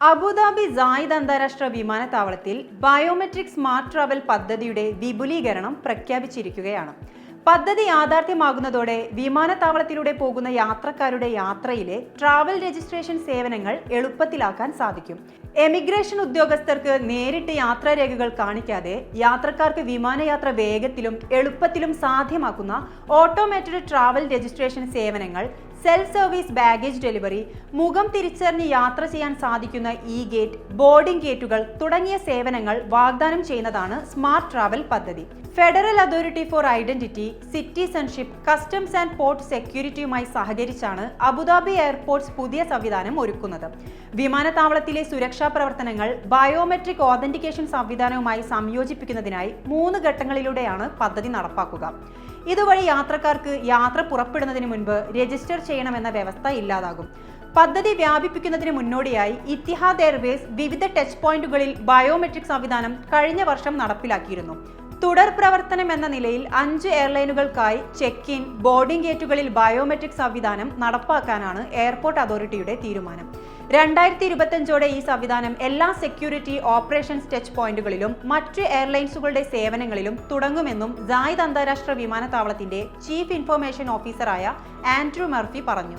Abu Dhabi Zayed അന്താരാഷ്ട്ര വിമാനത്താവളത്തിൽ biometric smart travel പദ്ധതിയുടെ വിപുലീകരണം പ്രഖ്യാപിച്ചിരിക്കുകയാണ്. പദ്ധതി യാഥാർത്ഥ്യമാകുന്നതോടെ വിമാനത്താവളത്തിലൂടെ പോകുന്ന യാത്രക്കാരുടെ യാത്രയിലെ ട്രാവൽ രജിസ്ട്രേഷൻ സേവനങ്ങൾ എളുപ്പത്തിലാക്കാൻ സാധിക്കും. എമിഗ്രേഷൻ ഉദ്യോഗസ്ഥർക്ക് നേരിട്ട് യാത്രാരേഖകൾ കാണിക്കാതെ യാത്രക്കാർക്ക് വിമാനയാത്ര വേഗത്തിലും എളുപ്പത്തിലും സാധ്യമാക്കുന്ന ഓട്ടോമേറ്റഡ് ട്രാവൽ രജിസ്ട്രേഷൻ സേവനങ്ങൾ സെൽഫ് സർവീസ് ബാഗേജ് ഡെലിവറി മുഖം തിരിച്ചറിഞ്ഞ് യാത്ര ചെയ്യാൻ സാധിക്കുന്ന ഇ ഗേറ്റ് ബോർഡിംഗ് ഗേറ്റുകൾ തുടങ്ങിയ സേവനങ്ങൾ വാഗ്ദാനം ചെയ്യുന്നതാണ് സ്മാർട്ട് ട്രാവൽ പദ്ധതി. Federal authority for identity citizenship customs and port സെക്യൂരിറ്റിയുമായി സഹകരിച്ചാണ് അബുദാബി എയർപോർട്ട്സ് പുതിയ സംവിധാനം ഒരുക്കുന്നത്. വിമാനത്താവളത്തിലെ സുരക്ഷാ പ്രവർത്തനങ്ങൾ ബയോമെട്രിക് ഓതന്റിക്കേഷൻ സംവിധാനവുമായി സംയോജിപ്പിക്കുന്നതിനായി മൂന്ന് ഘട്ടങ്ങളിലൂടെയാണ് പദ്ധതി നടപ്പാക്കുക. ഇതുവഴി യാത്രക്കാർക്ക് യാത്ര പുറപ്പെടുന്നതിന് മുൻപ് രജിസ്റ്റർ ചെയ്യണമെന്ന വ്യവസ്ഥ ഇല്ലാതാകും. പദ്ധതി വ്യാപിപ്പിക്കുന്നതിന് മുന്നോടിയായി ഇത്തിഹാദ് എയർവേസ് വിവിധ ടച്ച് പോയിന്റുകളിൽ ബയോമെട്രിക് സംവിധാനം കഴിഞ്ഞ വർഷം നടപ്പിലാക്കിയിരുന്നു. തുടർ പ്രവർത്തനം എന്ന നിലയിൽ അഞ്ച് എയർലൈനുകൾക്കായി ചെക്ക് ഇൻ ബോർഡിംഗ് ഗേറ്റുകളിൽ ബയോമെട്രിക് സംവിധാനം നടപ്പാക്കാനാണ് എയർപോർട്ട് അതോറിറ്റിയുടെ തീരുമാനം. രണ്ടായിരത്തി ഇരുപത്തഞ്ചോടെ ഈ സംവിധാനം എല്ലാ സെക്യൂരിറ്റി ഓപ്പറേഷൻസ് ടച്ച് പോയിന്റുകളിലും മറ്റ് എയർലൈൻസുകളുടെ സേവനങ്ങളിലും തുടങ്ങുമെന്നും ജായിദ് അന്താരാഷ്ട്ര വിമാനത്താവളത്തിന്റെ ചീഫ് ഇൻഫർമേഷൻ ഓഫീസറായ ആൻഡ്രൂ മർഫി പറഞ്ഞു.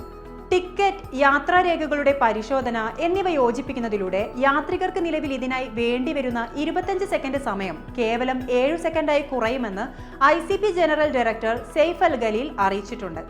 ടിക്കറ്റ് യാത്രാരേഖകളുടെ പരിശോധന എന്നിവ യോജിപ്പിക്കുന്നതിലൂടെ യാത്രികർക്ക് നിലവിൽ ഇതിനായി വേണ്ടിവരുന്ന ഇരുപത്തഞ്ച് സെക്കൻഡ് സമയം കേവലം ഏഴു സെക്കൻഡായി കുറയുമെന്ന് I general director Saif Al Khalil അറിയിച്ചിട്ടുണ്ട്.